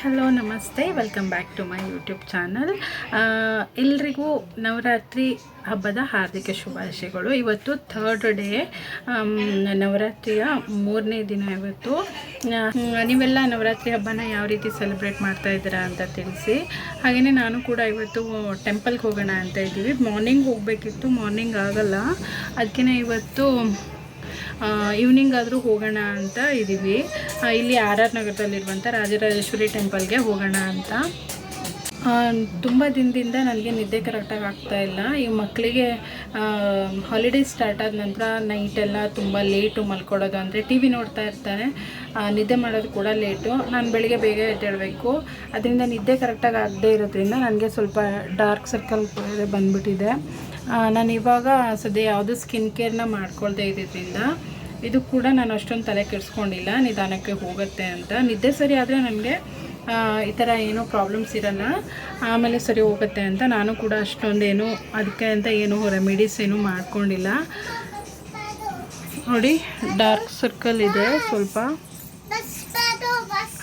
Hello, ನಮಸ್ತೆ. Welcome back to my YouTube channel ಎಲ್ರಿಗೂ ನವರಾತ್ರಿ ಹಬ್ಬದ ಹಾರ್ದಿಕ ಶುಭಾಶಯಗಳು. ಇವತ್ತು ಥರ್ಡ್ ಡೇ ನವರಾತ್ರಿಯ ಮೂರನೇ ದಿನ ಇವತ್ತು. ನೀವೆಲ್ಲ ನವರಾತ್ರಿ ಹಬ್ಬನ ಯಾವ ರೀತಿ ಸೆಲೆಬ್ರೇಟ್ ಮಾಡ್ತಾ ಇದ್ದೀರಾ ಅಂತ ತಿಳಿಸಿ. ಹಾಗೆಯೇ ನಾನು ಕೂಡ ಇವತ್ತು ಟೆಂಪಲ್ಗೆ ಹೋಗೋಣ ಅಂತ ಇದ್ದೀವಿ. ಮಾರ್ನಿಂಗ್ ಹೋಗಬೇಕಿತ್ತು ಮಾರ್ನಿಂಗ್ ಆಗಲ್ಲ. ಅದಕ್ಕೆ ಇವತ್ತು ಈವ್ನಿಂಗ್ ಆದರೂ ಹೋಗೋಣ ಅಂತ ಇದ್ದೀವಿ. ಇಲ್ಲಿ ಆರ್ ಆರ್ ನಗರದಲ್ಲಿರುವಂಥ ರಾಜರಾಜೇಶ್ವರಿ ಟೆಂಪಲ್ಗೆ ಹೋಗೋಣ ಅಂತ. ತುಂಬ ದಿನದಿಂದ ನನಗೆ ನಿದ್ದೆ ಕರೆಕ್ಟಾಗಿ ಆಗ್ತಾ ಇಲ್ಲ. ಈ ಮಕ್ಕಳಿಗೆ ಹಾಲಿಡೇ ಸ್ಟಾರ್ಟ್ ಆದ ನಂತರ ನೈಟೆಲ್ಲ ತುಂಬ ಲೇಟು ಮಲ್ಕೊಡೋದು ಅಂದರೆ ಟಿ ವಿ ನೋಡ್ತಾ ಇರ್ತಾರೆ. ನಿದ್ದೆ ಮಾಡೋದು ಕೂಡ ಲೇಟು ನಾನು ಬೆಳಿಗ್ಗೆ ಬೇಗ ಎದ್ದೇಳಬೇಕು. ಅದರಿಂದ ನಿದ್ದೆ ಕರೆಕ್ಟಾಗಿ ಆಗದೇ ಇರೋದ್ರಿಂದ ನನಗೆ ಸ್ವಲ್ಪ ಡಾರ್ಕ್ ಸರ್ಕಲ್ ಬಂದ್ಬಿಟ್ಟಿದೆ. ನಾನು ಇವಾಗ ಸದ್ಯ ಯಾವುದು ಸ್ಕಿನ್ ಕೇರ್ನ ಮಾಡ್ಕೊಳ್ದೆ ಇದ್ದಿದ್ದರಿಂದ ಇದು ಕೂಡ ನಾನು ಅಷ್ಟೊಂದು ತಲೆ ಕೆಡಿಸ್ಕೊಂಡಿಲ್ಲ ನಿಧಾನಕ್ಕೆ ಹೋಗುತ್ತೆ ಅಂತ. ನಿದ್ದೆ ಸರಿ ಆದರೆ ನನಗೆ ಈ ಥರ ಏನೂ ಪ್ರಾಬ್ಲಮ್ಸ್ ಇರಲ್ಲ. ಆಮೇಲೆ ಸರಿ ಹೋಗುತ್ತೆ ಅಂತ ನಾನು ಕೂಡ ಅಷ್ಟೊಂದೇನು ಅದಕ್ಕೆ ಅಂತ ಏನು ರೆಮಿಡೀಸ್ ಏನು ಮಾಡ್ಕೊಂಡಿಲ್ಲ. ನೋಡಿ ಡಾರ್ಕ್ ಸರ್ಕಲ್ ಇದೆ ಸ್ವಲ್ಪ.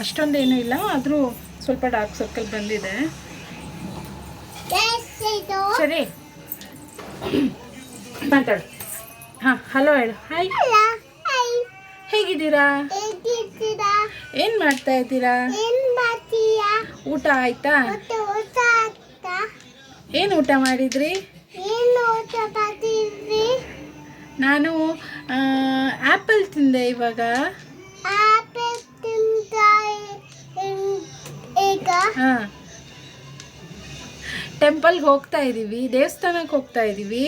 ಅಷ್ಟೊಂದೇನು ಇಲ್ಲ ಆದರೂ ಸ್ವಲ್ಪ ಡಾರ್ಕ್ ಸರ್ಕಲ್ ಬಂದಿದೆ. ಸರಿ. ಮಾತಾಡು. ಹಾಂ ಹಲೋ ಹೇಳು. ಹಾಯ್ ಹೇಗಿದ್ದೀರಾ? ಏನು ಮಾಡ್ತಾ ಇದ್ದೀರಾ? ಊಟ ಆಯ್ತಾ? ಏನು ಊಟ ಮಾಡಿದ್ರಿ? ನಾನು ಆ್ಯಪಲ್ ತಿಂದೆ ಇವಾಗ. ಹಾಂ. ಟೆಂಪಲ್ಗೆ ಹೋಗ್ತಾ ಇದ್ದೀವಿ ದೇವಸ್ಥಾನಕ್ಕೆ ಹೋಗ್ತಾ ಇದ್ದೀವಿ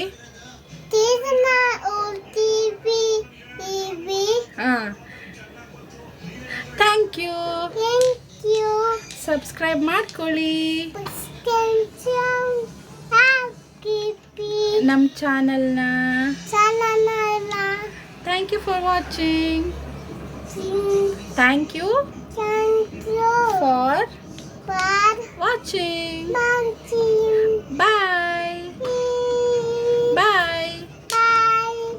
ಹಾಂ. ಥ್ಯಾಂಕ್ ಯು ಸಬ್ಸ್ಕ್ರೈಬ್ ಮಾಡ್ಕೊಳ್ಳಿ. ನಮ್ಮ ಚಾನಲ್ನ. Thank you for watching thank you for watching bye bye Bye. Bye.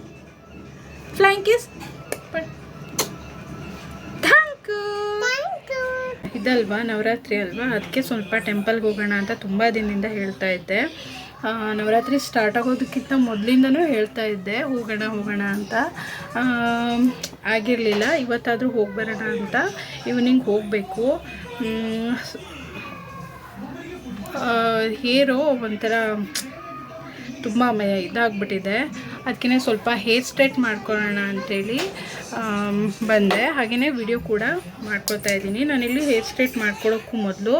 Thank you ಇದಲ್ವಾ? Navratri ಅಲ್ವಾ? ಅದಕ್ಕೆ ಸ್ವಲ್ಪ ಟೆಂಪಲ್ಗೆ ಹೋಗೋಣ ಅಂತ ತುಂಬ ದಿನದಿಂದ ಹೇಳ್ತಾ ಇದ್ದೆ. ನವರಾತ್ರಿ ಸ್ಟಾರ್ಟ್ ಆಗೋದಕ್ಕಿಂತ ಮೊದಲಿಂದನೂ ಹೇಳ್ತಾ ಇದ್ದೆ. ಹೋಗೋಣ ಹೋಗೋಣ ಅಂತ. ಆಗಿರಲಿಲ್ಲ. ಇವತ್ತಾದರೂ ಹೋಗಿ ಬರೋಣ ಅಂತ. ಈವ್ನಿಂಗ್ ಹೋಗಬೇಕು. ಹೇರು ಒಂಥರ ತುಂಬ ಇದಾಗ್ಬಿಟ್ಟಿದೆ. ಅದಕ್ಕೆ ಸ್ವಲ್ಪ ಹೇರ್ ಸ್ಟ್ರೈಟ್ ಮಾಡ್ಕೊಳ್ಳೋಣ ಅಂಥೇಳಿ ಬಂದೆ. ಹಾಗೆಯೇ ವಿಡಿಯೋ ಕೂಡ ಮಾಡ್ಕೊತಾ ಇದ್ದೀನಿ. ನಾನಿಲ್ಲಿ ಹೇರ್ ಸ್ಟ್ರೈಟ್ ಮಾಡ್ಕೊಳ್ಳೋಕ್ಕೂ ಮೊದಲು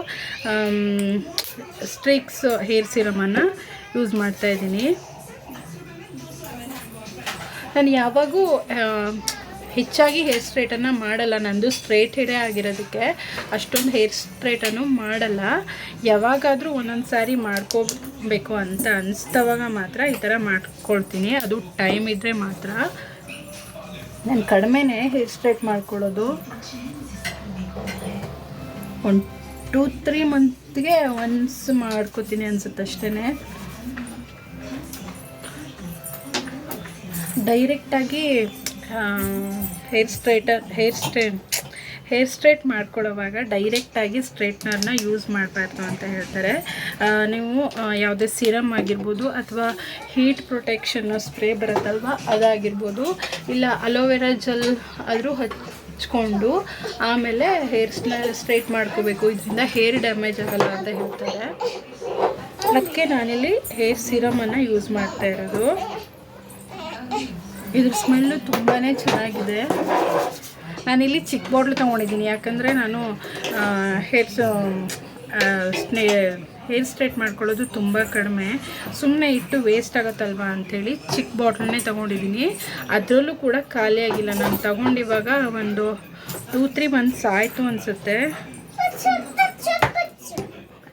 ಸ್ಟ್ರಿಕ್ಸ್ ಹೇರ್ ಸಿರಮನ್ನು ಯೂಸ್ ಮಾಡ್ತಾ ಇದ್ದೀನಿ. ನಾನು ಯಾವಾಗೂ ಹೆಚ್ಚಾಗಿ ಹೇರ್ ಸ್ಟ್ರೈಟನ್ನು ಮಾಡಲ್ಲ. ನಂದು ಸ್ಟ್ರೈಟ್ ಹೆಡೆ ಆಗಿರೋದಕ್ಕೆ ಅಷ್ಟೊಂದು ಹೇರ್ ಸ್ಟ್ರೈಟನ್ನು ಮಾಡಲ್ಲ. ಯಾವಾಗಾದರೂ ಒಂದೊಂದು ಸಾರಿ ಮಾಡ್ಕೋಬೇಕು ಅಂತ ಅನಿಸ್ತವಾಗ ಮಾತ್ರ ಈ ಥರ ಮಾಡ್ಕೊಳ್ತೀನಿ. ಅದು ಟೈಮ್ ಇದ್ದರೆ ಮಾತ್ರ. ನಾನು ಕಡಿಮೆನೇ ಹೇರ್ ಸ್ಟ್ರೈಟ್ ಮಾಡ್ಕೊಳ್ಳೋದು. ಒಂದು ಟೂ ತ್ರೀ ಮಂತ್ಗೆ ಒನ್ಸ್ ಮಾಡ್ಕೋತೀನಿ ಅನ್ಸುತ್ತೆ ಅಷ್ಟೇ ಡೈರೆಕ್ಟಾಗಿ hair straighter hair straight hair straight ಮಾಡ್ಕೊಳ್ಳೋವಾಗ ಡೈರೆಕ್ಟಾಗಿ ಸ್ಟ್ರೈಟ್ನರ್ನ ಯೂಸ್ ಮಾಡಬಾರ್ದು ಅಂತ ಹೇಳ್ತಾರೆ. ನೀವು ಯಾವುದೇ ಸಿರಮ್ ಆಗಿರ್ಬೋದು ಅಥವಾ ಹೀಟ್ ಪ್ರೊಟೆಕ್ಷನ್ ಸ್ಪ್ರೇ ಬರುತ್ತಲ್ವ? ಅದಾಗಿರ್ಬೋದು. ಇಲ್ಲ ಅಲೋವೆರಾ ಜೆಲ್ ಆದರೂ ಹಚ್ಕೊಂಡು ಆಮೇಲೆ ಹೇರ್ ಸ್ಟ್ರೈಟ್ ಮಾಡ್ಕೋಬೇಕು. ಇದರಿಂದ ಹೇರ್ ಡ್ಯಾಮೇಜ್ ಆಗಲ್ಲ ಅಂತ ಹೇಳ್ತಾರೆ. ಅದಕ್ಕೆ ನಾನಿಲ್ಲಿ ಹೇರ್ ಸಿರಮನ್ನು ಯೂಸ್ ಮಾಡ್ತಾ ಇರೋದು. ಇದ್ರ ಸ್ಮೆಲ್ಲು ತುಂಬಾ ಚೆನ್ನಾಗಿದೆ. ನಾನಿಲ್ಲಿ ಚಿಕ್ಕ ಬಾಟ್ಲು ತೊಗೊಂಡಿದ್ದೀನಿ. ಯಾಕಂದರೆ ನಾನು ಹೇರ್ಸ್ ಸ್ನೇ ಹೇರ್ ಸ್ಟ್ರೈಟ್ ಮಾಡ್ಕೊಳ್ಳೋದು ತುಂಬ ಕಡಿಮೆ. ಸುಮ್ಮನೆ ಇಟ್ಟು ವೇಸ್ಟ್ ಆಗುತ್ತಲ್ವ ಅಂಥೇಳಿ ಚಿಕ್ಕ ಬಾಟ್ಲನ್ನೇ ತೊಗೊಂಡಿದ್ದೀನಿ. ಅದರಲ್ಲೂ ಕೂಡ ಖಾಲಿ ಆಗಿಲ್ಲ. ನಾನು ತೊಗೊಂಡಿವಾಗ ಒಂದು ಟೂ ತ್ರೀ ಮಂತ್ಸ್ ಆಯಿತು ಅನಿಸುತ್ತೆ.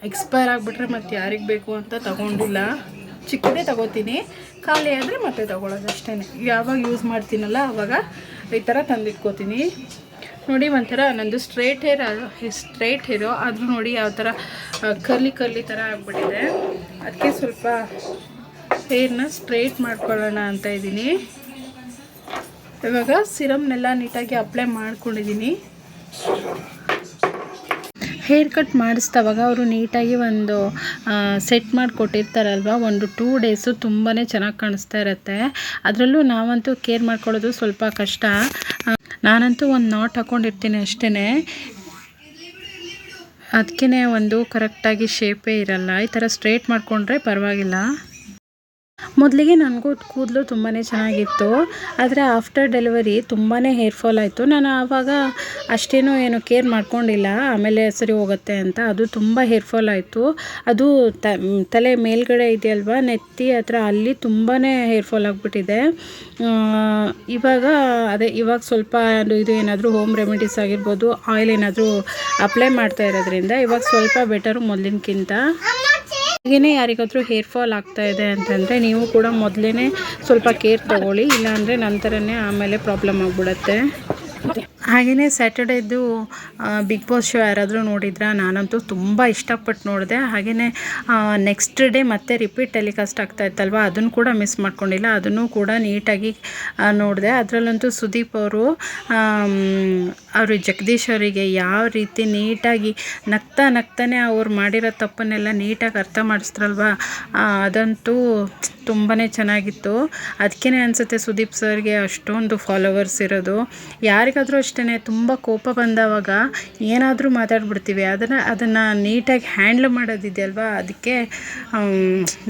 ಎಕ್ಸ್ಪೈರ್ ಆಗಿಬಿಟ್ರೆ ಮತ್ತೆ ಯಾರಿಗೆ ಬೇಕು ಅಂತ ತಗೊಂಡಿಲ್ಲ. ಚಿಕ್ಕದೇ ತಗೋತೀನಿ. ಖಾಲಿ ಆದರೆ ಮತ್ತೆ ತಗೊಳ್ಳೋದು ಅಷ್ಟೇ ಯಾವಾಗ ಯೂಸ್ ಮಾಡ್ತೀನಲ್ಲ ಆವಾಗ ಈ ಥರ ತಂದಿಟ್ಕೋತೀನಿ. ನೋಡಿ ಒಂಥರ ನಂದು ಸ್ಟ್ರೈಟ್ ಹೇರ್ ಸ್ಟ್ರೈಟ್ ಹೇರು ಆದರೂ ನೋಡಿ ಯಾವ ಥರ ಕರ್ಲಿ ಕರ್ಲಿ ಥರ ಆಗಿಬಿಟ್ಟಿದೆ. ಅದಕ್ಕೆ ಸ್ವಲ್ಪ ಹೇರ್ನ ಸ್ಟ್ರೈಟ್ ಮಾಡ್ಕೊಳ್ಳೋಣ ಅಂತ ಇದ್ದೀನಿ. ಇವಾಗ ಸಿರಮ್ನೆಲ್ಲ ನೀಟಾಗಿ ಅಪ್ಲೈ ಮಾಡ್ಕೊಂಡಿದ್ದೀನಿ. ಹೇರ್ ಕಟ್ ಮಾಡಿಸ್ದವಾಗ ಅವರು ನೀಟಾಗಿ ಒಂದು ಸೆಟ್ ಮಾಡಿ ಕೊಟ್ಟಿರ್ತಾರಲ್ವ? ಒಂದು ಟೂ ಡೇಸು ತುಂಬಾ ಚೆನ್ನಾಗಿ ಕಾಣಿಸ್ತಾ ಇರುತ್ತೆ. ಅದರಲ್ಲೂ ನಾವಂತೂ ಕೇರ್ ಮಾಡ್ಕೊಳ್ಳೋದು ಸ್ವಲ್ಪ ಕಷ್ಟ. ನಾನಂತೂ ಒಂದು ನಾಟ್ ಹಾಕ್ಕೊಂಡಿರ್ತೀನಿ ಅಷ್ಟೇ ಅದಕ್ಕೇ ಒಂದು ಕರೆಕ್ಟಾಗಿ ಶೇಪೇ ಇರಲ್ಲ. ಈ ಥರ ಸ್ಟ್ರೇಟ್ ಮಾಡಿಕೊಂಡ್ರೆ ಪರವಾಗಿಲ್ಲ. ಮೊದಲಿಗೆ ನನಗೂ ಕೂದಲು ತುಂಬಾ ಚೆನ್ನಾಗಿತ್ತು, ಆದರೆ ಆಫ್ಟರ್ ಡೆಲಿವರಿ ತುಂಬಾ ಹೇರ್ ಫಾಲ್ ಆಯಿತು. ನಾನು ಆವಾಗ ಅಷ್ಟೇನೂ ಏನು ಕೇರ್ ಮಾಡ್ಕೊಂಡಿಲ್ಲ, ಆಮೇಲೆ ಸರಿ ಹೋಗುತ್ತೆ ಅಂತ. ಅದು ತುಂಬ ಹೇರ್ ಫಾಲ್ ಆಯಿತು. ಅದು ತಲೆ ಮೇಲ್ಗಡೆ ಇದೆಯಲ್ವ, ನೆತ್ತಿ ಹತ್ರ ಅಲ್ಲಿ ತುಂಬಾ ಹೇರ್ ಫಾಲ್ ಆಗಿಬಿಟ್ಟಿದೆ. ಇವಾಗ ಅದೇ, ಇವಾಗ ಸ್ವಲ್ಪ ಇದು ಏನಾದರೂ ಹೋಮ್ ರೆಮಿಡೀಸ್ ಆಗಿರ್ಬೋದು ಆಯಿಲ್ ಏನಾದರೂ ಅಪ್ಲೈ ಮಾಡ್ತಾ ಇರೋದ್ರಿಂದ ಇವಾಗ ಸ್ವಲ್ಪ ಬೆಟರು ಮೊದಲಿನಕ್ಕಿಂತ ಹಾಗೆಯೇ ಯಾರಿಗಾದರೂ ಹೇರ್ ಫಾಲ್ ಆಗ್ತಾ ಇದೆ ಅಂತಂದರೆ ನೀವು ಕೂಡ ಮೊದಲೇ ಸ್ವಲ್ಪ ಕೇರ್ ತಗೊಳ್ಳಿ, ಇಲ್ಲಾಂದರೆ ನಂತರನೇ ಆಮೇಲೆ ಪ್ರಾಬ್ಲಮ್ ಆಗಿಬಿಡತ್ತೆ. ಹಾಗೆಯೇ ಸ್ಯಾಟರ್ಡೇದು ಬಿಗ್ ಬಾಸ್ ಶೋ ಯಾರಾದರೂ ನೋಡಿದ್ರಾ? ನಾನಂತೂ ತುಂಬ ಇಷ್ಟಪಟ್ಟು ನೋಡಿದೆ. ಹಾಗೆಯೇ ನೆಕ್ಸ್ಟ್ ಡೇ ಮತ್ತೆ ರಿಪೀಟ್ ಟೆಲಿಕಾಸ್ಟ್ ಆಗ್ತಾ ಇತ್ತಲ್ವ? ಅದನ್ನು ಕೂಡ ಮಿಸ್ ಮಾಡ್ಕೊಂಡಿಲ್ಲ. ಅದನ್ನು ಕೂಡ ನೀಟಾಗಿ ನೋಡಿದೆ. ಅದರಲ್ಲಂತೂ ಸುದೀಪ್ ಅವರು ಅವರು ಜಗದೀಶ್ ಅವರಿಗೆ ಯಾವ ರೀತಿ ನೀಟಾಗಿ ನಗ್ತಾ ನಗ್ತಾನೆ ಅವ್ರು ಮಾಡಿರೋ ತಪ್ಪನ್ನೆಲ್ಲ ನೀಟಾಗಿ ಅರ್ಥ ಮಾಡಿಸ್ತಾರಲ್ವ ಅದಂತೂ ತುಂಬಾ ಚೆನ್ನಾಗಿತ್ತು. ಅದಕ್ಕೇ ಅನಿಸುತ್ತೆ ಸುದೀಪ್ ಸರ್ಗೆ ಅಷ್ಟೊಂದು ಫಾಲೋವರ್ಸ್ ಇರೋದು. ಯಾರಿಗಾದರೂ ಅಷ್ಟೇ ತುಂಬ ಕೋಪ ಬಂದವಾಗ ಏನಾದರೂ ಮಾತಾಡ್ಬಿಡ್ತೀವಿ. ಅದನ್ನು ಅದನ್ನು ನೀಟಾಗಿ ಹ್ಯಾಂಡ್ಲ್ ಮಾಡೋದಿದೆಯಲ್ವಾ? ಅದಕ್ಕೆ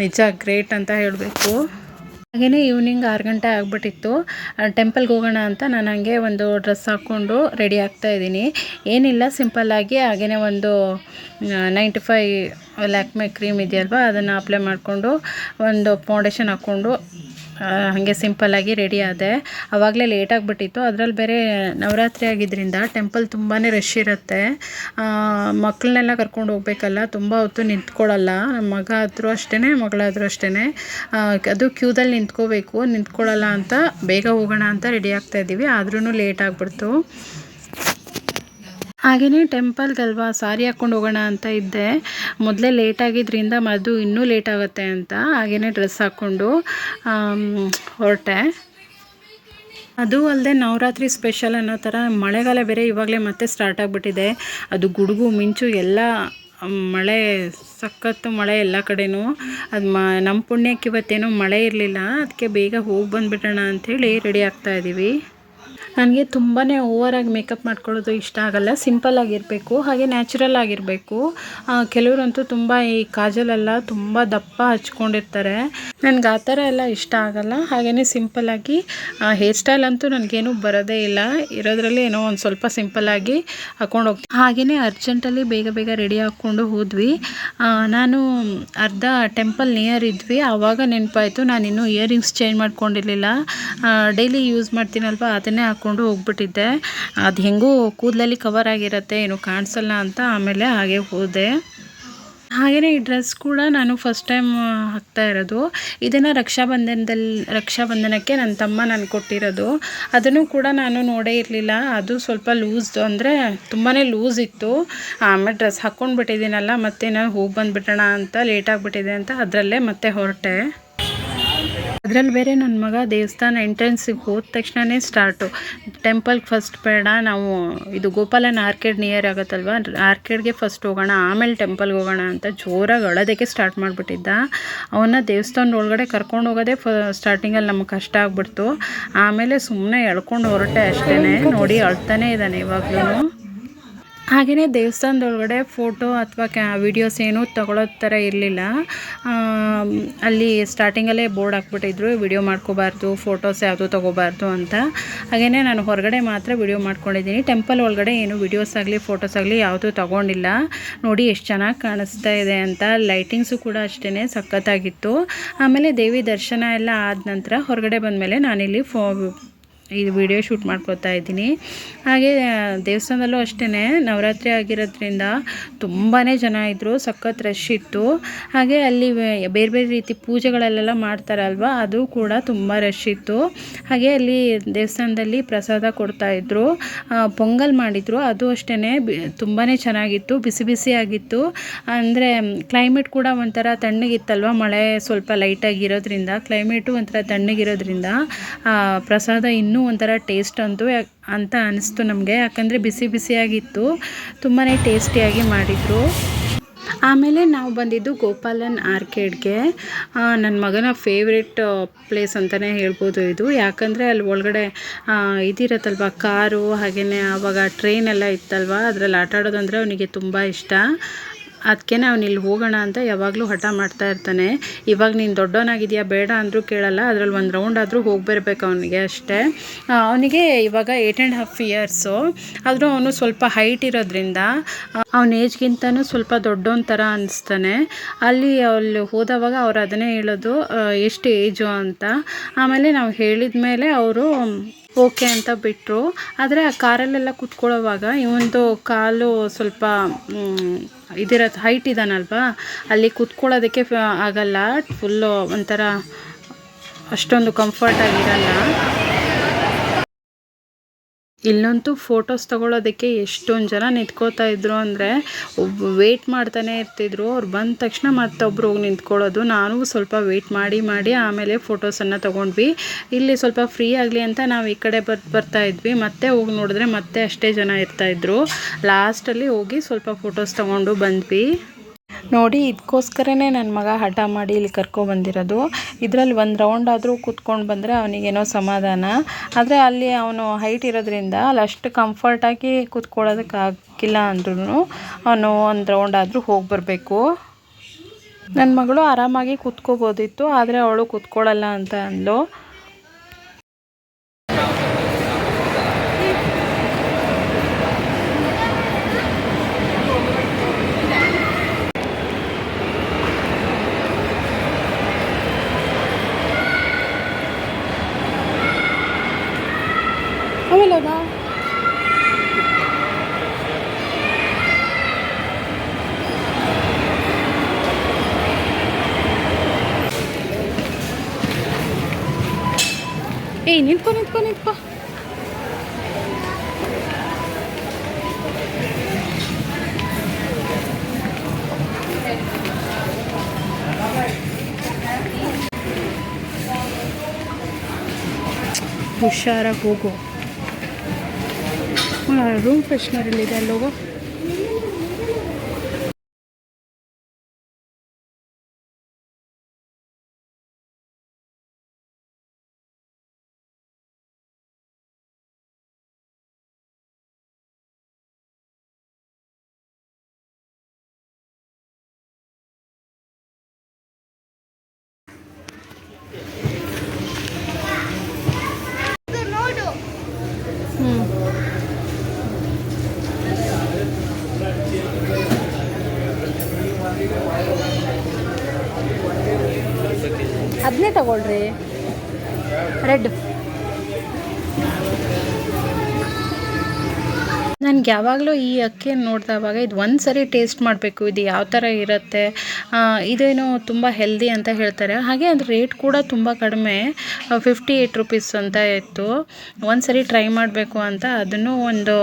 ನಿಜ, ಗ್ರೇಟ್ ಅಂತ ಹೇಳಬೇಕು. ಹಾಗೆಯೇ ಈವ್ನಿಂಗ್ ಆರು ಗಂಟೆ ಆಗಿಬಿಟ್ಟಿತ್ತು. ಟೆಂಪಲ್ಗೆ ಹೋಗೋಣ ಅಂತ ನಾನು ಹಂಗೆ ಒಂದು ಡ್ರೆಸ್ ಹಾಕ್ಕೊಂಡು ರೆಡಿ ಆಗ್ತಾ ಇದ್ದೀನಿ. ಏನಿಲ್ಲ ಸಿಂಪಲ್ಲಾಗಿ ಹಾಗೆಯೇ ಒಂದು ನೈಂಟಿ ಫೈ ಲ್ಯಾಕ್ಮೆ ಕ್ರೀಮ್ ಇದೆಯಲ್ವ? ಅದನ್ನು ಅಪ್ಲೈ ಮಾಡಿಕೊಂಡು ಒಂದು ಫೌಂಡೇಶನ್ ಹಾಕ್ಕೊಂಡು ಹಾಗೆ ಸಿಂಪಲ್ಲಾಗಿ ರೆಡಿ ಆದೆ. ಆವಾಗಲೇ ಲೇಟ್ ಆಗಿಬಿಟ್ಟಿತ್ತು. ಅದರಲ್ಲಿ ಬೇರೆ ನವರಾತ್ರಿ ಆಗಿದ್ದರಿಂದ ಟೆಂಪಲ್ ತುಂಬಾ ರಶ್ ಇರುತ್ತೆ. ಮಕ್ಕಳನ್ನೆಲ್ಲ ಕರ್ಕೊಂಡು ಹೋಗ್ಬೇಕಲ್ಲ, ತುಂಬ ಹೊತ್ತು ನಿಂತ್ಕೊಳ್ಳಲ್ಲ ಮಗ ಆದರೂ ಅಷ್ಟೇ ಮಗಳಾದರೂ ಅಷ್ಟೇ ಅದು ಕ್ಯೂದಲ್ಲಿ ನಿಂತ್ಕೋಬೇಕು ನಿಂತ್ಕೊಳ್ಳಲ್ಲ ಅಂತ ಬೇಗ ಹೋಗೋಣ ಅಂತ ರೆಡಿ ಆಗ್ತಾ ಇದ್ದೀವಿ ಆದ್ರೂ ಲೇಟ್ ಆಗಿಬಿಡ್ತು. ಹಾಗೆಯೇ ಟೆಂಪಲ್ಗಲ್ವಾ, ಸಾರಿ ಹಾಕ್ಕೊಂಡು ಹೋಗೋಣ ಅಂತ ಇದ್ದೆ. ಮೊದಲೇ ಲೇಟ್ ಆಗಿದ್ದರಿಂದ ಮದು ಇನ್ನೂ ಲೇಟ್ ಆಗುತ್ತೆ ಅಂತ ಹಾಗೆಯೇ ಡ್ರೆಸ್ ಹಾಕ್ಕೊಂಡು ಹೊರಟೆ. ಅದು ಅಲ್ಲದೆ ನವರಾತ್ರಿ ಸ್ಪೆಷಲ್ ಅನ್ನೋ ಥರ ಮಳೆಗಾಲ ಬೇರೆ ಇವಾಗಲೇ ಮತ್ತೆ ಸ್ಟಾರ್ಟ್ ಆಗಿಬಿಟ್ಟಿದೆ. ಅದು ಗುಡುಗು, ಮಿಂಚು ಎಲ್ಲ, ಮಳೆ, ಸಖತ್ತು ಮಳೆ ಎಲ್ಲ ಕಡೆನೂ. ಅದು ಮ, ನಮ್ಮ ಪುಣ್ಯಕ್ಕೆ ಇವತ್ತೇನೂ ಮಳೆ ಇರಲಿಲ್ಲ. ಅದಕ್ಕೆ ಬೇಗ ಹೋಗಿ ಬಂದುಬಿಡೋಣ ಅಂಥೇಳಿ ರೆಡಿ ಆಗ್ತಾ ಇದ್ದೀವಿ ನನಗೆ ತುಂಬಾ ಓವರಾಗಿ ಮೇಕಪ್ ಮಾಡ್ಕೊಳ್ಳೋದು ಇಷ್ಟ ಆಗಲ್ಲ. ಸಿಂಪಲ್ ಆಗಿರಬೇಕು, ಹಾಗೆ ನ್ಯಾಚುರಲ್ ಆಗಿರಬೇಕು. ಕೆಲವರಂತೂ ತುಂಬ ಈ ಕಾಜಲೆಲ್ಲ ತುಂಬ ದಪ್ಪ ಹಚ್ಕೊಂಡಿರ್ತಾರೆ. ನನಗೆ ಆ ಥರ ಎಲ್ಲ ಇಷ್ಟ ಆಗಲ್ಲ. ಹಾಗೆಯೇ ಸಿಂಪಲ್ಲಾಗಿ ಹೇರ್ ಸ್ಟೈಲ್ ಅಂತೂ ನನಗೇನು ಬರೋದೇ ಇಲ್ಲ. ಇರೋದ್ರಲ್ಲಿ ಏನೋ ಒಂದು ಸ್ವಲ್ಪ ಸಿಂಪಲ್ಲಾಗಿ ಹಾಕ್ಕೊಂಡು ಹೋಗ್ತೀನಿ. ಹಾಗೆಯೇ ಅರ್ಜೆಂಟಲ್ಲಿ ಬೇಗ ಬೇಗ ರೆಡಿ ಹಾಕ್ಕೊಂಡು ಹೋದ್ವಿ. ನಾನು ಅರ್ಧ ಟೆಂಪಲ್ ನಿಯರ್ ಇದ್ವಿ. ಆವಾಗ ನೆನಪಾಯಿತು ನಾನು ಇನ್ನೂ ಇಯರಿಂಗ್ಸ್ ಚೇಂಜ್ ಮಾಡ್ಕೊಂಡಿರಲಿಲ್ಲ ಡೈಲಿ ಯೂಸ್ ಮಾಡ್ತೀನಲ್ವ, ಅದನ್ನೇ ಹಾಕ್ಕೊಂಡು ಹೋಗ್ಬಿಟ್ಟಿದ್ದೆ. ಅದು ಹೆಂಗೂ ಕೂದಲಲ್ಲಿ ಕವರ್ ಆಗಿರುತ್ತೆ, ಏನು ಕಾಣಿಸಲ್ಲ ಅಂತ ಆಮೇಲೆ ಹಾಗೆ ಹೋದೆ. ಹಾಗೆಯೇ ಈ ಡ್ರೆಸ್ ಕೂಡ ನಾನು ಫಸ್ಟ್ ಟೈಮ್ ಹಾಕ್ತಾ ಇರೋದು. ಇದನ್ನು ರಕ್ಷಾಬಂಧನದಲ್ಲಿ ರಕ್ಷಾಬಂಧನಕ್ಕೆ ನನ್ನ ತಮ್ಮ ನಾನು ಕೊಟ್ಟಿರೋದು. ಅದನ್ನು ಕೂಡ ನಾನು ನೋಡೇ ಇರಲಿಲ್ಲ. ಅದು ಸ್ವಲ್ಪ ಲೂಸ್ದು ಅಂದರೆ ತುಂಬಾ ಲೂಸ್ ಇತ್ತು. ಆಮೇಲೆ ಡ್ರೆಸ್ ಹಾಕ್ಕೊಂಡು ಬಿಟ್ಟಿದ್ದೀನಲ್ಲ ಮತ್ತೆ ನಾನು ಹೋಗಿ ಬಂದುಬಿಟ್ಟೋಣ ಅಂತ ಲೇಟ್ ಆಗಿಬಿಟ್ಟಿದೆ ಅಂತ ಅದರಲ್ಲೇ ಮತ್ತೆ ಹೊರಟೆ. ಅದರಲ್ಲಿ ಬೇರೆ ನನ್ನ ಮಗ ದೇವಸ್ಥಾನ ಎಂಟ್ರೆನ್ಸಿಗೆ ಹೋದ ತಕ್ಷಣವೇ ಸ್ಟಾರ್ಟು ಟೆಂಪಲ್ಗೆ ಫಸ್ಟ್ ಬೇಡ, ನಾವು ಇದು ಗೋಪಾಲನ್ ಆರ್ಕೇಡ್ ನಿಯರ್ ಆಗುತ್ತಲ್ವ? ಆರ್ಕೇಡ್ಗೆ ಫಸ್ಟ್ ಹೋಗೋಣ, ಆಮೇಲೆ ಟೆಂಪಲ್ಗೆ ಹೋಗೋಣ ಅಂತ ಜೋರಾಗಿ ಅಳೋದಕ್ಕೆ ಸ್ಟಾರ್ಟ್ ಮಾಡಿಬಿಟ್ಟಿದ್ದ. ಅವನ್ನ ದೇವಸ್ಥಾನದ ಒಳಗಡೆ ಕರ್ಕೊಂಡು ಹೋಗೋದೇ ಫ ಸ್ಟಾರ್ಟಿಂಗಲ್ಲಿ ನಮಗೆ ಕಷ್ಟ ಆಗ್ಬಿಡ್ತು. ಆಮೇಲೆ ಸುಮ್ಮನೆ ಎಳ್ಕೊಂಡು ಹೊರಟೆ ಅಷ್ಟೇ ನೋಡಿ ಅಳ್ತಾನೆ ಇದ್ದಾನೆ ಇವಾಗ್ಲೂ ಹಾಗೆಯೇ ದೇವಸ್ಥಾನದೊಳಗಡೆ ಫೋಟೋ ಅಥವಾ ಕ್ಯಾ ವಿಡಿಯೋಸ್ ಏನೂ ತೊಗೊಳೋ ಥರ ಇರಲಿಲ್ಲ. ಅಲ್ಲಿ ಸ್ಟಾರ್ಟಿಂಗಲ್ಲೇ ಬೋರ್ಡ್ ಹಾಕ್ಬಿಟ್ಟಿದ್ರು, ವಿಡಿಯೋ ಮಾಡ್ಕೋಬಾರ್ದು, ಫೋಟೋಸ್ ಯಾವುದು ತೊಗೋಬಾರ್ದು ಅಂತ. ಹಾಗೆಯೇ ನಾನು ಹೊರಗಡೆ ಮಾತ್ರ ವಿಡಿಯೋ ಮಾಡ್ಕೊಂಡಿದ್ದೀನಿ. ಟೆಂಪಲ್ ಒಳಗಡೆ ಏನು ವಿಡಿಯೋಸ್ ಆಗಲಿ, ಫೋಟೋಸ್ ಆಗಲಿ ಯಾವುದೂ ತಗೊಂಡಿಲ್ಲ. ನೋಡಿ ಎಷ್ಟು ಚೆನ್ನಾಗಿ ಕಾಣಿಸ್ತಾ ಇದೆ ಅಂತ. ಲೈಟಿಂಗ್ಸು ಕೂಡ ಅಷ್ಟೇ ಸಖತ್ತಾಗಿತ್ತು. ಆಮೇಲೆ ದೇವಿ ದರ್ಶನ ಎಲ್ಲ ಆದ ನಂತರ ಹೊರಗಡೆ ಬಂದಮೇಲೆ ನಾನಿಲ್ಲಿ ಫೋ ಇದು ವಿಡಿಯೋ ಶೂಟ್ ಮಾಡ್ಕೊತಾ ಇದ್ದೀನಿ. ಹಾಗೆ ದೇವಸ್ಥಾನದಲ್ಲೂ ಅಷ್ಟೇ ನವರಾತ್ರಿ ಆಗಿರೋದ್ರಿಂದ ತುಂಬಾ ಜನ ಇದ್ದರು ಸಖತ್ ರಶ್ ಇತ್ತು. ಹಾಗೆ ಅಲ್ಲಿ ಬೇರೆ ಬೇರೆ ರೀತಿ ಪೂಜೆಗಳಲ್ಲೆಲ್ಲ ಮಾಡ್ತಾರಲ್ವ, ಅದು ಕೂಡ ತುಂಬ ರಶ್ ಇತ್ತು. ಹಾಗೆ ಅಲ್ಲಿ ದೇವಸ್ಥಾನದಲ್ಲಿ ಪ್ರಸಾದ ಕೊಡ್ತಾ ಇದ್ದರು ಪೊಂಗಲ್ ಮಾಡಿದರು, ಅದು ಅಷ್ಟೇ ತುಂಬಾ ಚೆನ್ನಾಗಿತ್ತು, ಬಿಸಿ ಬಿಸಿ ಆಗಿತ್ತು. ಅಂದರೆ ಕ್ಲೈಮೇಟ್ ಕೂಡ ಒಂಥರ ತಣ್ಣಗಿತ್ತಲ್ವ, ಮಳೆ ಸ್ವಲ್ಪ ಲೈಟಾಗಿರೋದ್ರಿಂದ ಕ್ಲೈಮೇಟು ಒಂಥರ ತಣ್ಣಗಿರೋದ್ರಿಂದ ಪ್ರಸಾದ ಇನ್ನೂ ಇನ್ನೂ ಒಂಥರ ಟೇಸ್ಟ್ ಅಂತೂ ಅಂತ ಅನಿಸ್ತು ನಮಗೆ. ಯಾಕಂದರೆ ಬಿಸಿ ಬಿಸಿಯಾಗಿತ್ತು. ತುಂಬಾ ಟೇಸ್ಟಿಯಾಗಿ ಮಾಡಿದರು. ಆಮೇಲೆ ನಾವು ಬಂದಿದ್ದು ಗೋಪಾಲನ್ ಆರ್ಕೇಡ್ಗೆ ನನ್ನ ಮಗನ ಫೇವ್ರೆಟ್ ಪ್ಲೇಸ್ ಅಂತಲೇ ಹೇಳ್ಬೋದು ಇದು. ಯಾಕಂದರೆ ಅಲ್ಲಿ ಒಳಗಡೆ ಇದಿರತ್ತಲ್ವ, ಕಾರು ಹಾಗೆಯೇ ಆವಾಗ ಟ್ರೈನ್ ಎಲ್ಲ ಇತ್ತಲ್ವ? ಅದರಲ್ಲಿ ಆಟ ಆಡೋದಂದರೆ ಅವನಿಗೆ ತುಂಬ ಇಷ್ಟ. ಅದಕ್ಕೆ ಇಲ್ಲಿ ಹೋಗೋಣ ಅಂತ ಯಾವಾಗಲೂ ಹಠ ಮಾಡ್ತಾ ಇರ್ತಾನೆ. ಇವಾಗ ನೀನು ದೊಡ್ಡವನಾಗಿದೆಯಾ ಬೇಡ ಅಂದರೂ ಕೇಳಲ್ಲ, ಅದರಲ್ಲಿ ಒಂದು ರೌಂಡ್ ಆದರೂ ಹೋಗಿ ಅವನಿಗೆ ಅಷ್ಟೇ. ಅವನಿಗೆ ಇವಾಗ ಏಯ್ಟ್ ಆ್ಯಂಡ್ ಹಾಫ್ ಇಯರ್ಸು ಆದರೂ ಅವನು ಸ್ವಲ್ಪ ಹೈಟ್ ಇರೋದ್ರಿಂದ ಅವನ ಏಜ್ಗಿಂತನೂ ಸ್ವಲ್ಪ ದೊಡ್ಡವನ ಥರ ಅನಿಸ್ತಾನೆ. ಅಲ್ಲಿ ಅಲ್ಲಿ ಹೋದವಾಗ ಅವ್ರು ಅದನ್ನೇ ಹೇಳೋದು ಎಷ್ಟು ಏಜು ಅಂತ. ಆಮೇಲೆ ನಾವು ಹೇಳಿದ ಮೇಲೆ ಅವರು ಓಕೆ ಅಂತ ಬಿಟ್ಟರು ಆದರೆ ಆ ಕಾರಲ್ಲೆಲ್ಲ ಕುತ್ಕೊಳ್ಳೋವಾಗ ಇವೊಂದು ಕಾಲು ಸ್ವಲ್ಪ ಇದಿರತ್ತೆ ಹೈಟ್ ಇದಾನಲ್ವಾ? ಅಲ್ಲಿ ಕುತ್ಕೊಳ್ಳೋದಕ್ಕೆ ಆಗಲ್ಲ. ಫುಲ್ಲು ಒಂಥರ ಅಷ್ಟೊಂದು ಕಂಫರ್ಟ್ ಆಗಿರಲ್ಲ. ಇಲ್ಲಂತೂ ಫೋಟೋಸ್ ತಗೊಳ್ಳೋದಕ್ಕೆ ಎಷ್ಟೊಂದು ಜನ ನಿಂತ್ಕೋತಾ ಇದ್ರು ಅಂದರೆ ವೇಟ್ ಮಾಡ್ತಾನೆ ಇರ್ತಿದ್ರು. ಅವ್ರು ಬಂದ ತಕ್ಷಣ ಮತ್ತೊಬ್ರು ಹೋಗಿ ನಿಂತ್ಕೊಳ್ಳೋದು. ನಾನು ಸ್ವಲ್ಪ ವೇಟ್ ಮಾಡಿ ಮಾಡಿ ಆಮೇಲೆ ಫೋಟೋಸನ್ನು ತೊಗೊಂಡ್ವಿ. ಇಲ್ಲಿ ಸ್ವಲ್ಪ ಫ್ರೀ ಆಗಲಿ ಅಂತ ನಾವು ಈ ಕಡೆ ಬರ್, ಬರ್ತಾ ಇದ್ವಿ. ಮತ್ತೆ ಹೋಗಿ ನೋಡಿದ್ರೆ ಮತ್ತೆ ಅಷ್ಟೇ ಜನ ಇರ್ತಾಯಿದ್ರು ಲಾಸ್ಟಲ್ಲಿ ಹೋಗಿ ಸ್ವಲ್ಪ ಫೋಟೋಸ್ ತೊಗೊಂಡು ಬಂದ್ವಿ. ನೋಡಿ ಇದಕ್ಕೋಸ್ಕರನೇ ನನ್ನ ಮಗ ಹಠ ಮಾಡಿ ಇಲ್ಲಿ ಕರ್ಕೊಬಂದಿರೋದು ಇದರಲ್ಲಿ ಒಂದು ರೌಂಡ್ ಆದರೂ ಕೂತ್ಕೊಂಡು ಬಂದರೆ ಅವನಿಗೇನೋ ಸಮಾಧಾನ. ಆದರೆ ಅಲ್ಲಿ ಅವನು ಹೈಟ್ ಇರೋದ್ರಿಂದ ಅಲ್ಲಿ ಅಷ್ಟು ಕಂಫರ್ಟಾಗಿ ಕೂತ್ಕೊಳ್ಳೋದಕ್ಕಾಗಿಲ್ಲ ಅಂದ್ರೂ ಅವನು ಒಂದು ರೌಂಡ್ ಆದರೂ ಹೋಗಿ ಬರಬೇಕು. ನನ್ನ ಮಗಳು ಆರಾಮಾಗಿ ಕೂತ್ಕೋಬೋದಿತ್ತು, ಆದರೆ ಅವಳು ಕೂತ್ಕೊಳ್ಳಲ್ಲ ಅಂತ ಅಂದ್ಲು. ಆಮೇಲೆ ಹೌದಾ ಏಯ್ ನಿಂತ್ಕೊ ನಿಂತ್ಕೊ ನಿಂತ್ಕೊ ಹುಷಾರಾಗಿ ಹೋಗು ರೂಮ್ ಫ್ರೆಶ್ನರ್ ಎಲ್ಲಿದೆ ಅಲ್ಲಿ ಹೋಗೋ ಹ್ಞೂ ತಗೊಳ್ರಿ. ರೆಡ್ ನನಗೆ ಯಾವಾಗಲೂ ಈ ಅಕ್ಕಿಯನ್ನು ನೋಡಿದವಾಗ ಇದು ಒಂದು ಸರಿ ಟೇಸ್ಟ್ ಮಾಡಬೇಕು, ಇದು ಯಾವ ಥರ ಇರುತ್ತೆ ಇದೇನೋ ತುಂಬ ಹೆಲ್ದಿ ಅಂತ ಹೇಳ್ತಾರೆ. ಹಾಗೆ ಅದ್ರ ರೇಟ್ ಕೂಡ ತುಂಬ ಕಡಿಮೆ ಫಿಫ್ಟಿ ಏಯ್ಟ್ ರುಪೀಸ್ ಅಂತ ಇತ್ತು. ಒಂದು ಸರಿ ಟ್ರೈ ಮಾಡಬೇಕು ಅಂತ ಅದನ್ನು ಒಂದು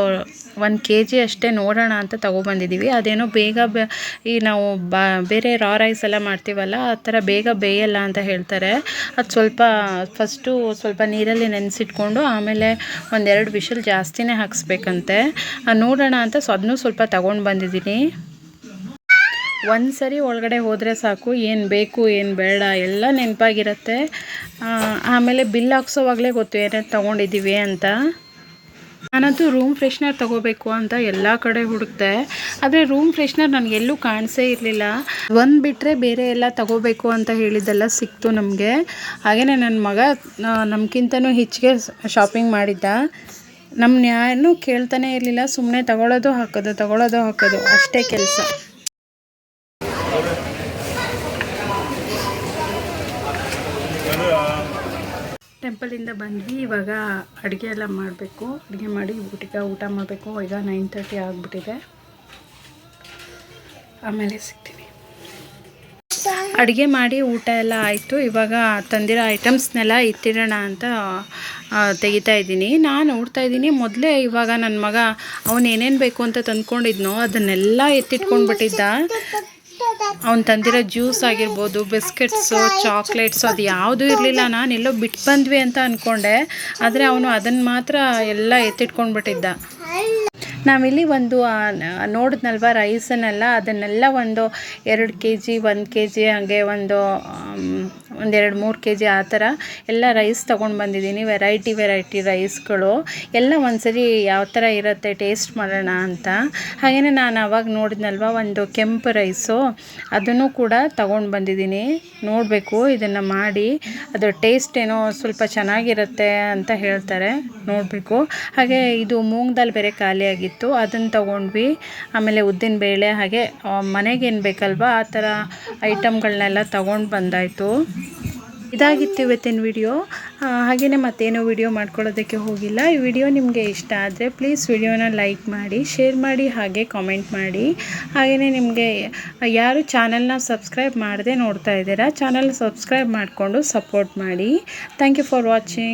ಒಂದು ಕೆ ಜಿ ಅಷ್ಟೇ ನೋಡೋಣ ಅಂತ ತೊಗೊಬಂದಿದ್ದೀವಿ ಅದೇನೋ ಬೇಗ ಬ, ಈ ನಾವು ಬಾ, ಬೇರೆ ರಾ ರೈಸ್ ಎಲ್ಲ ಮಾಡ್ತೀವಲ್ಲ, ಆ ಥರ ಬೇಗ ಬೇಯಲ್ಲ ಅಂತ ಹೇಳ್ತಾರೆ. ಅದು ಸ್ವಲ್ಪ ಫಸ್ಟು ಸ್ವಲ್ಪ ನೀರಲ್ಲಿ ನೆನೆಸಿಟ್ಕೊಂಡು ಆಮೇಲೆ ಒಂದೆರಡು ವಿಷಲ್ ಜಾಸ್ತಿನೇ ಹಾಕ್ಸ್ಬೇಕಂತೆ. ನೋಡೋಣ ಅಂತ ಸೊ ಅದನ್ನೂ ಸ್ವಲ್ಪ ತಗೊಂಡು ಬಂದಿದ್ದೀನಿ. ಒಂದು ಸರಿ ಒಳಗಡೆ ಹೋದರೆ ಸಾಕು, ಏನು ಬೇಕು, ಏನು ಬೇಡ, ಎಲ್ಲ ನೆನಪಾಗಿರುತ್ತೆ. ಆಮೇಲೆ ಬಿಲ್ ಹಾಕ್ಸೋವಾಗಲೇ ಗೊತ್ತು ಏನೇನು ತೊಗೊಂಡಿದ್ದೀವಿ ಅಂತ. ನಾನಂತೂ ರೂಮ್ ಫ್ರೆಶ್ನರ್ ತೊಗೋಬೇಕು ಅಂತ ಎಲ್ಲ ಕಡೆ ಹುಡುಕ್ತೆ ಆದರೆ ರೂಮ್ ಫ್ರೆಶ್ನರ್ ನನಗೆ ಎಲ್ಲೂ ಕಾಣಿಸೇ ಇರಲಿಲ್ಲ. ಒಂದು ಬಿಟ್ಟರೆ ಬೇರೆ ಎಲ್ಲ ತಗೋಬೇಕು ಅಂತ ಹೇಳಿದ್ದೆಲ್ಲ ಸಿಕ್ತು ನಮಗೆ. ಹಾಗೆಯೇ ನನ್ನ ಮಗ ನಮಗಿಂತನೂ ಹೆಚ್ಚಿಗೆ ಶಾಪಿಂಗ್ ಮಾಡಿದ್ದ. ನಮ್ಮ ನ್ಯಾಯನೂ ಕೇಳ್ತಾನೆ ಇರಲಿಲ್ಲ ಸುಮ್ಮನೆ ತಗೊಳ್ಳೋದು ಹಾಕೋದು ತಗೊಳ್ಳೋದು ಹಾಕೋದು, ಅಷ್ಟೇ ಕೆಲಸ. ಟೆಂಪಲಿಂದ ಬಂದ್ವಿ, ಇವಾಗ ಅಡುಗೆ ಎಲ್ಲ ಮಾಡಬೇಕು. ಅಡುಗೆ ಮಾಡಿ ಊಟಕ್ಕೆ ಊಟ ಮಾಡಬೇಕು, ಈಗ ನೈನ್ ತರ್ಟಿ ಆಗಿಬಿಟ್ಟಿದೆ. ಆಮೇಲೆ ಸಿಗ್ತೀನಿ. ಅಡುಗೆ ಮಾಡಿ ಊಟ ಎಲ್ಲ ಆಯಿತು. ಇವಾಗ ತಂದಿರೋ ಐಟಮ್ಸ್ನೆಲ್ಲ ಇಟ್ಟಿರೋಣ ಅಂತ ತೆಗಿತಾ ಇದ್ದೀನಿ. ನಾನು ನೋಡ್ತಾ ಇದ್ದೀನಿ. ಮೊದಲೇ ಇವಾಗ ನನ್ನ ಮಗ ಅವನು ಏನೇನು ಬೇಕು ಅಂತ ತಂದ್ಕೊಂಡಿದ್ನೋ ಅದನ್ನೆಲ್ಲ ಎತ್ತಿಟ್ಕೊಂಡ್ಬಿಟ್ಟಿದ್ದ. ಅವ್ನು ತಂದಿರೋ ಜ್ಯೂಸ್ ಆಗಿರ್ಬೋದು, ಬಿಸ್ಕೆಟ್ಸು, ಚಾಕ್ಲೇಟ್ಸು ಅದು ಯಾವುದೂ ಇರಲಿಲ್ಲ. ನಾನು ಎಲ್ಲೋ ಬಿಟ್ಟು ಬಂದ್ವಿ ಅಂತ ಅಂದ್ಕೊಂಡೆ ಆದರೆ ಅವನು ಅದನ್ನು ಮಾತ್ರ ಎಲ್ಲ ಎತ್ತಿಟ್ಕೊಂಡ್ಬಿಟ್ಟಿದ್ದ. ನಾವಿಲ್ಲಿ ಒಂದು ನೋಡಿದ್ನಲ್ವ ರೈಸನ್ನೆಲ್ಲ? ಅದನ್ನೆಲ್ಲ ಒಂದು ಎರಡು ಕೆ ಜಿ ಒಂದು ಕೆ ಜಿ ಹಾಗೆ ಒಂದು ಒಂದೆರಡು ಮೂರು ಕೆ ಜಿ ಆ ಥರ ಎಲ್ಲ ರೈಸ್ ತೊಗೊಂಡು ಬಂದಿದ್ದೀನಿ. ವೆರೈಟಿ ವೆರೈಟಿ ರೈಸ್ಗಳು. ಎಲ್ಲ ಒಂದ್ಸರಿ ಯಾವ ಥರ ಇರುತ್ತೆ ಟೇಸ್ಟ್ ಮಾಡೋಣ ಅಂತ. ಹಾಗೆಯೇ ನಾನು ಆವಾಗ ನೋಡಿದ್ನಲ್ವ, ಒಂದು ಕೆಂಪು ರೈಸು. ಅದನ್ನು ಕೂಡ ತಗೊಂಡು ಬಂದಿದ್ದೀನಿ. ನೋಡಬೇಕು, ಇದನ್ನು ಮಾಡಿ. ಅದರ ಟೇಸ್ಟ್ ಏನೋ ಸ್ವಲ್ಪ ಚೆನ್ನಾಗಿರುತ್ತೆ ಅಂತ ಹೇಳ್ತಾರೆ. ನೋಡಬೇಕು. ಹಾಗೆ ಇದು ಮೂಂಗ್ ದಾಲ್ ಬೇರೆ ಖಾಲಿಯಾಗಿತ್ತು ಅದನ್ನು ತಗೊಂಡ್ವಿ. ಆಮೇಲೆ ಉದ್ದಿನ ಬೇಳೆ, ಹಾಗೆ ಮನೆಗೇನು ಬೇಕಲ್ವ, ಆ ಥರ ಐಟಮ್ಗಳನ್ನೆಲ್ಲ ತೊಗೊಂಡು ಬಂದಾಯಿತು. ಇದಾಗಿತ್ತು ಇವತ್ತಿನ ವಿಡಿಯೋ ಹಾಗೆಯೇ ಮತ್ತೇನೋ ವಿಡಿಯೋ ಮಾಡ್ಕೊಳ್ಳೋದಕ್ಕೆ ಹೋಗಿಲ್ಲ. ಈ ವಿಡಿಯೋ ನಿಮಗೆ ಇಷ್ಟ ಆದರೆ ಪ್ಲೀಸ್ ವಿಡಿಯೋನ ಲೈಕ್ ಮಾಡಿ ಶೇರ್ ಮಾಡಿ, ಹಾಗೆ ಕಾಮೆಂಟ್ ಮಾಡಿ. ಹಾಗೆಯೇ ನಿಮಗೆ ಯಾರು ಚಾನಲ್ನ ಸಬ್ಸ್ಕ್ರೈಬ್ ಮಾಡದೆ ನೋಡ್ತಾ ಇದ್ದೀರಾ ಚಾನಲ್ ಸಬ್ಸ್ಕ್ರೈಬ್ ಮಾಡಿಕೊಂಡು ಸಪೋರ್ಟ್ ಮಾಡಿ. Thank you for watching